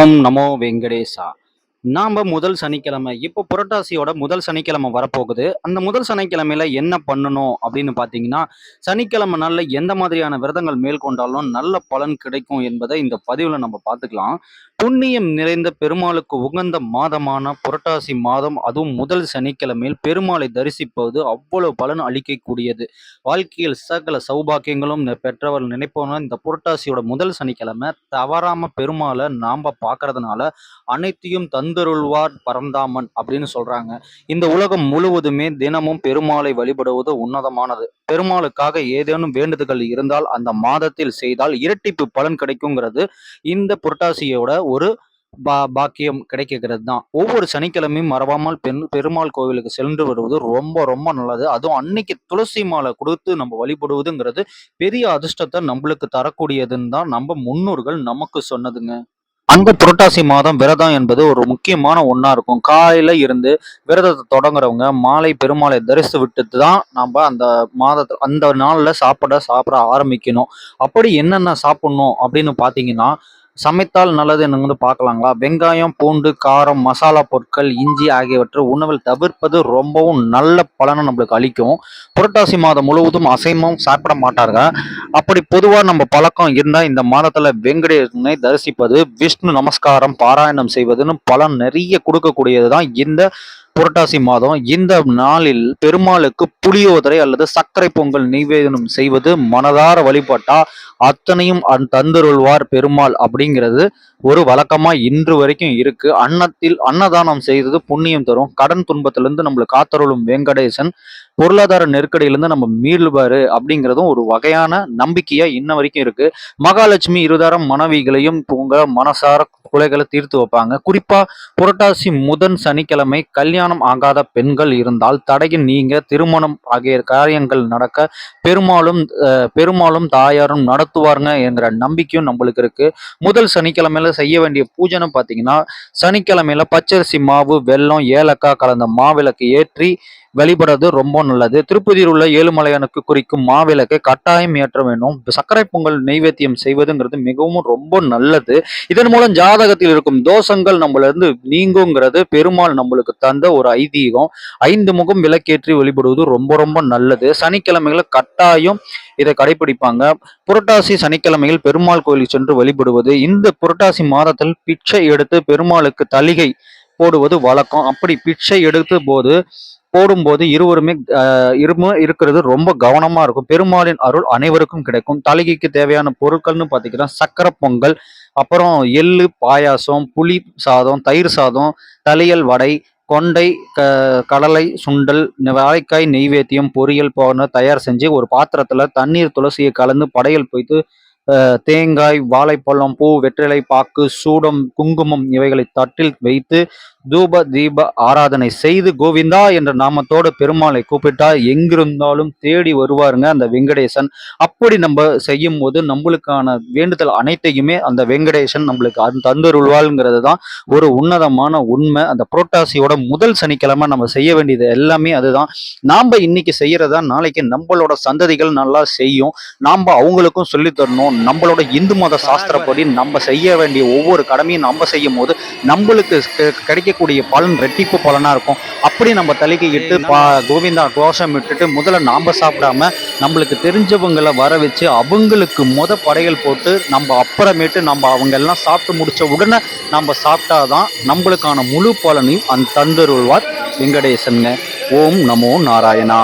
ஓம் நமோ வெங்கடேசா. நாம முதல் சனிக்கிழமை இப்போ புரட்டாசியோட முதல் சனிக்கிழமை வரப்போகுது. அந்த முதல் சனிக்கிழமையில என்ன பண்ணணும் அப்படின்னு பார்த்தீங்கன்னா சனிக்கிழமை நாளில் எந்த மாதிரியான விரதங்கள் மேற்கொண்டாலும் நல்ல பலன் கிடைக்கும் என்பதை இந்த பதிவில் நம்ம பார்த்துக்கலாம். புண்ணியம் நிறைந்த பெருமாளுக்கு உகந்த மாதமான புரட்டாசி மாதம் அதுவும் முதல் சனிக்கிழமையில் பெருமாளை தரிசிப்பது அவ்வளவு பலன் அளிக்கக்கூடியது. வாழ்க்கையில் சகல சௌபாக்கியங்களும் பெற்றவர் நினைப்போனா இந்த புரட்டாசியோட முதல் சனிக்கிழமை தவறாம பெருமாளை நாம பார்க்கறதுனால அனைத்தையும் தந்தருள்வார் பரந்தாமன் அப்படின்னு சொல்றாங்க. இந்த உலகம் முழுவதுமே தினமும் பெருமாளை வழிபடுவது உன்னதமானது. பெருமாளுக்காக ஏதேனும் வேண்டுதல்கள் இருந்தால் அந்த மாதத்தில் செய்தால் இரட்டிப்பு பலன் கிடைக்குங்கிறது இந்த புரட்டாசியோட ஒரு பா பாக்கியம் கிடைக்கிறது தான் ஒவ்வொரு சனிக்கிழமையும் மறவாமல் பெண் பெருமாள் கோவிலுக்கு சென்று வருவது ரொம்ப ரொம்ப நல்லது. அதுவும் அன்னைக்கு துளசி மாலை கொடுத்து நம்ம வழிபடுவதுங்கிறது பெரிய அதிர்ஷ்டத்தை நம்மளுக்கு தரக்கூடியதுன்னு தான் நம்ம முன்னோர்கள் நமக்கு சொன்னதுங்க. அந்த புரட்டாசி மாதம் விரதம் என்பது ஒரு முக்கியமான ஒன்றா இருக்கும். காலையில் இருந்து விரதத்தை தொடங்குறவங்க மாலை பெருமாளை தரிசித்து விட்டுட்டு தான் நம்ம அந்த மாதத்தில் அந்த நாளில் சாப்பிட சாப்பிட ஆரம்பிக்கணும். அப்படி என்னென்ன சாப்பிட்ணும் அப்படின்னு பார்த்தீங்கன்னா சமைத்தால் நல்லது என்னங்க பார்க்கலாங்களா? வெங்காயம் பூண்டு காரம் மசாலா பொருட்கள் இஞ்சி ஆகியவற்றை உணவில் தவிர்ப்பது ரொம்பவும் நல்ல பலனை நம்மளுக்கு அளிக்கும். புரட்டாசி மாதம் முழுவதும் அசைமம் சாப்பிட மாட்டார்கள். அப்படி பொதுவாக நம்ம பழக்கம் இருந்தால் இந்த மாதத்தில் வெங்கடேசனை தரிசிப்பது விஷ்ணு நமஸ்காரம் பாராயணம் செய்வதுன்னு பலன் நிறைய கொடுக்கக்கூடியது தான் இந்த புரட்டாசி மாதம் இந்த நாளில் பெருமாளுக்கு புளியோதரை அல்லது சர்க்கரை பொங்கல் நைவேதனம் செய்வது மனதார வழிபட்டா? அத்தனையும் அந் தந்தருள்வார் பெருமாள் அப்படிங்கிறது ஒரு வழக்கமா இன்று வரைக்கும் இருக்கு. அன்னத்தில் அன்னதானம் செய்தது புண்ணியம் தரும். கடன் துன்பத்திலிருந்து நம்மளுக்கு காத்தருளும் வெங்கடேசன். பொருளாதார நெருக்கடியிலிருந்து நம்ம மீள்வாரு அப்படிங்கிறதும் ஒரு வகையான நம்பிக்கையா இன்ன வரைக்கும் இருக்கு. மகாலட்சுமி இருதாரம் மனைவிகளையும் உங்க மனசார குலைகளை தீர்த்து வைப்பாங்க. குறிப்பா புரட்டாசி முதன் சனிக்கிழமை கல்யாணம் ஆகாத பெண்கள் இருந்தால் தடையின் நீங்க திருமணம் ஆகிய காரியங்கள் நடக்க பெருமாளும் பெருமாளும் தாயாரும் நடத்துவாருங்க என்கிற நம்பிக்கையும் நம்மளுக்கு இருக்கு. முதல் சனிக்கிழமையில செய்ய வேண்டிய பூஜைன்னு பார்த்தீங்கன்னா சனிக்கிழமையில பச்சரிசி மாவு வெல்லம் ஏலக்காய் கலந்த மாவிளக்கு ஏற்றி வழிபடுறது ரொம்ப நல்லது. திருப்பதியில் உள்ள ஏழுமலையானுக்கு குறிக்கும் மாவிளக்கை கட்டாயம் ஏற்ற வேண்டும். சர்க்கரை பொங்கல் நைவேத்தியம் செய்வதுங்கிறது மிகவும் ரொம்ப நல்லது. இதன் மூலம் ஜாதகத்தில் இருக்கும் தோஷங்கள் நம்மளிருந்து நீங்குங்கிறது பெருமாள் நம்மளுக்கு தந்த ஒரு ஐதீகம். ஐந்து முகம் விளக்கேற்றி வழிபடுவது ரொம்ப ரொம்ப நல்லது. சனிக்கிழமைகளை கட்டாயம் இதை கடைபிடிப்பாங்க புரட்டாசி சனிக்கிழமையில் பெருமாள் கோயிலுக்கு சென்று வழிபடுவது இந்த புரட்டாசி மாதத்தில் பிச்சை எடுத்து பெருமாளுக்கு தலிகை போடுவது வழக்கம். அப்படி பிச்சை எடுத்த போது போடும்போது இருவருமே இரும இருக்கிறது ரொம்ப கவனமா இருக்கும். பெருமாளின் அருள் அனைவருக்கும் கிடைக்கும். தலைகைக்கு தேவையான பொருட்கள்னு பார்த்தீங்கன்னா சக்கரை பொங்கல் அப்புறம் எள்ளு பாயாசம் புளி சாதம் தயிர் சாதம் தலையல் வடை கொண்டை க கடலை சுண்டல் வாழைக்காய் நெய்வேத்தியம் பொரியல் போன தயார் செஞ்சு ஒரு பாத்திரத்தில் தண்ணீர் துளசியை கலந்து படையல் போய்த்து தேங்காய் வாழைப்பழம் பூ வெற்றிலை பாக்கு சூடம் குங்குமம் இவைகளை தட்டில் வைத்து தூப தீப ஆராதனை செய்து கோவிந்தா என்ற நாமத்தோட பெருமாளை கூப்பிட்டா எங்கிருந்தாலும் தேடி வருவாருங்க அந்த வெங்கடேசன். அப்படி நம்ம செய்யும் போது நம்மளுக்கான வேண்டுதல் அனைத்தையுமே அந்த வெங்கடேசன் நம்மளுக்கு அது தந்துருள்வாள்ங்கிறது தான் ஒரு உன்னதமான உண்மை. அந்த புரோட்டாசியோட முதல் சனிக்கிழமை நம்ம செய்ய வேண்டியது எல்லாமே அதுதான். நாம் இன்னைக்கு செய்யறதா நாளைக்கு நம்மளோட சந்ததிகள் நல்லா செய்யும். நாம் அவங்களுக்கும் சொல்லி தரணும். நம்மளோட இந்து மத சாஸ்திரப்படி நம்ம செய்ய வேண்டிய ஒவ்வொரு கடமையும் நம்ம செய்யும் போது நம்மளுக்கு கிடைக்க கிடைக்கக்கூடிய பலன் ரெட்டிப்பு பலனா இருக்கும். அப்படி நம்ம தலைக்கு இட்டு பா கோவிந்தா கோஷம் விட்டுட்டு முதல்ல நாம சாப்பிடாம நம்மளுக்கு தெரிஞ்சவங்களை வர வச்சு அவங்களுக்கு முத படையல் போட்டு நம்ம அப்புறமேட்டு நம்ம அவங்க எல்லாம் சாப்பிட்டு முடிச்ச உடனே நம்ம சாப்பிட்டாதான் நம்மளுக்கான முழு பலனையும் அந்த தந்தருள்வார் வெங்கடேசன்ங்க ஓம் நமோ நாராயணா.